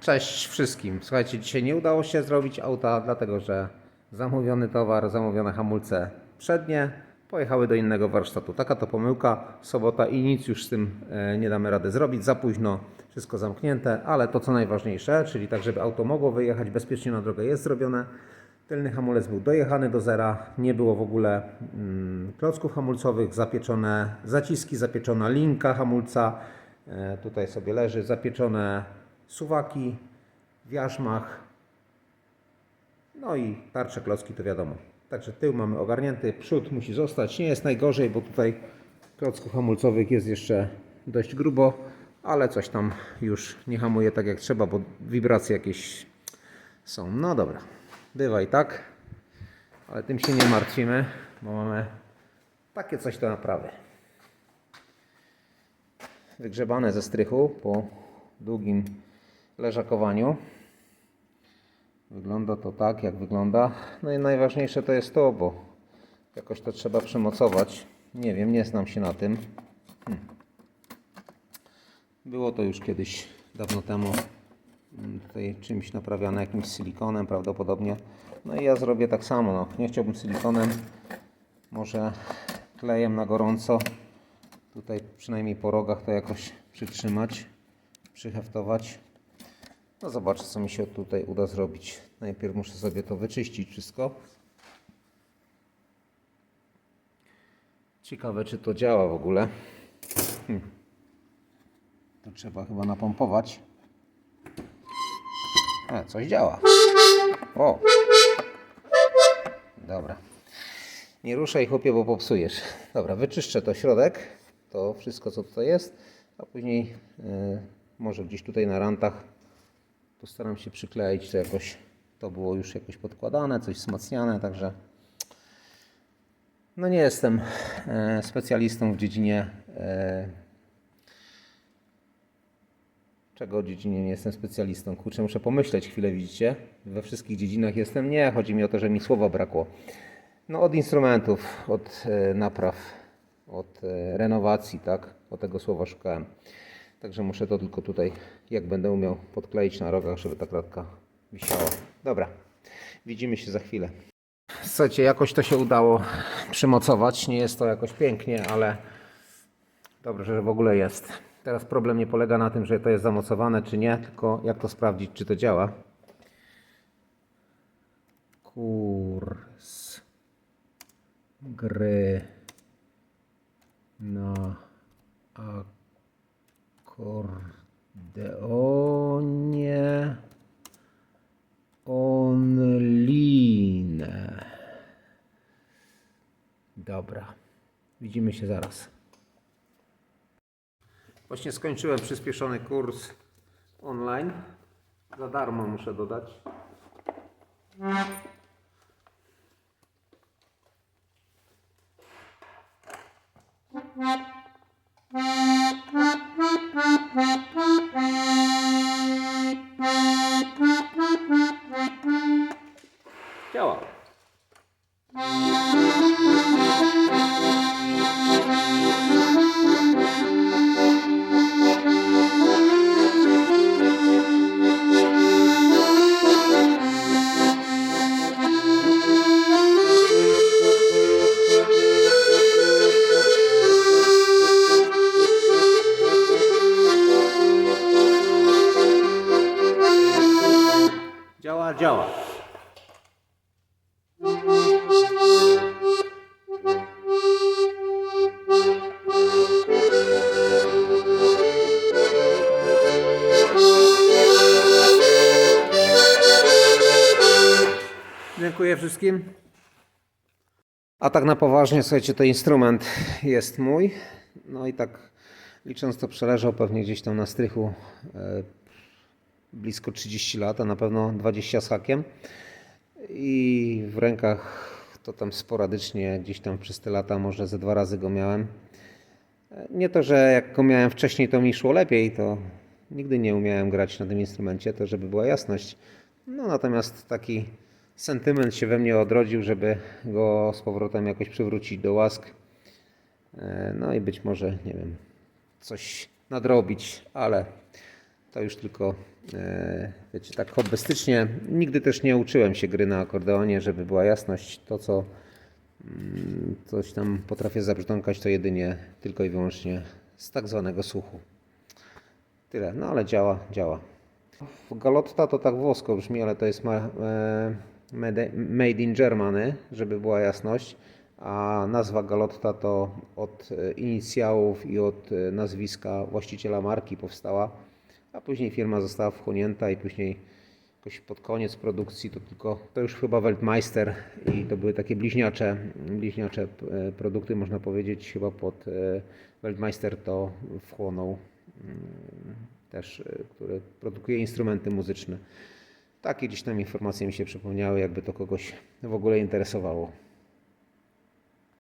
Cześć wszystkim. Słuchajcie, dzisiaj nie udało się zrobić auta, dlatego że zamówiony towar, zamówione hamulce przednie pojechały do innego warsztatu. Taka to pomyłka, sobota i nic już z tym e, nie damy rady zrobić. Za późno, wszystko zamknięte, ale to co najważniejsze, czyli tak, żeby auto mogło wyjechać bezpiecznie na drogę jest zrobione. Tylny hamulec był dojechany do zera, nie było w ogóle mm, klocków hamulcowych, zapieczone zaciski, zapieczona linka hamulca, e, tutaj sobie leży, zapieczone suwaki w jarzmach, no i tarcze klocki to wiadomo. Także tył mamy ogarnięty, przód musi zostać, nie jest najgorzej, bo tutaj klocków hamulcowych jest jeszcze dość grubo, ale coś tam już nie hamuje tak jak trzeba, bo wibracje jakieś są. No dobra, bywa i tak, ale tym się nie martwimy, bo mamy takie coś do naprawy. Wygrzebane ze strychu po długim leżakowaniu. Wygląda to tak, jak wygląda. No i najważniejsze to jest to, bo jakoś to trzeba przymocować. Nie wiem, nie znam się na tym. Hmm. Było to już kiedyś, dawno temu, mm, tutaj czymś naprawiane, jakimś silikonem prawdopodobnie. No i ja zrobię tak samo. No. Nie chciałbym silikonem, może klejem na gorąco. Tutaj przynajmniej po rogach to jakoś przytrzymać, przyheftować. No zobaczę co mi się tutaj uda zrobić. Najpierw muszę sobie to wyczyścić wszystko. Ciekawe czy to działa w ogóle. Hm. To trzeba chyba napompować. E, coś działa. O! Dobra. Nie ruszaj chłopie, bo popsujesz. Dobra, wyczyszczę to środek, to wszystko co tutaj jest, a później e, może gdzieś tutaj na rantach postaram się przykleić to jakoś. To było już jakoś podkładane, coś wzmacniane, także no nie jestem e, specjalistą w dziedzinie e, czego dziedzinie nie jestem specjalistą. Kurczę, muszę pomyśleć chwilę, widzicie? We wszystkich dziedzinach jestem. Nie, chodzi mi o to, że mi słowa brakło. No od instrumentów, od e, napraw, od renowacji, tak? O tego słowa szukałem. Także muszę to tylko tutaj, jak będę umiał, podkleić na rogach, żeby ta kratka wisiała. Dobra, widzimy się za chwilę. Słuchajcie, jakoś to się udało przymocować. Nie jest to jakoś pięknie, ale dobrze, że w ogóle jest. Teraz problem nie polega na tym, że to jest zamocowane czy nie, tylko jak to sprawdzić, czy to działa. Kurs gry na akordeonie online. Dobra, widzimy się zaraz. Właśnie skończyłem przyspieszony kurs online. Za darmo muszę dodać. Działa. Działa, działa. Dziękuję wszystkim. A tak na poważnie, słuchajcie, to instrument jest mój. No i tak licząc to przeleżał pewnie gdzieś tam na strychu e, blisko 30 lat, a na pewno 20 z hakiem. I w rękach to tam sporadycznie, gdzieś tam przez te lata może ze dwa razy go miałem. Nie to, że jak go miałem wcześniej, to mi szło lepiej, to nigdy nie umiałem grać na tym instrumencie, to żeby była jasność. No natomiast taki sentyment się we mnie odrodził, żeby go z powrotem jakoś przywrócić do łask. E, No i być może, nie wiem, coś nadrobić, ale To już tylko, e, wiecie, tak hobbystycznie. Nigdy też nie uczyłem się gry na akordeonie, żeby była jasność. To, co mm, coś tam potrafię zabrzdąkać, to jedynie tylko i wyłącznie z tak zwanego słuchu. Tyle, no ale działa, działa. Galotta to tak włosko brzmi, ale to jest ma, e, made, in Germany, żeby była jasność. A nazwa Galotta to od e, inicjałów i od e, nazwiska właściciela marki powstała, a później firma została wchłonięta i później jakoś pod koniec produkcji to tylko, to już chyba Weltmeister i to były takie bliźniacze, bliźniacze e, produkty, można powiedzieć, chyba pod Weltmeister to wchłonął mm, też, który produkuje instrumenty muzyczne. Takie gdzieś tam informacje mi się przypomniały, jakby to kogoś w ogóle interesowało.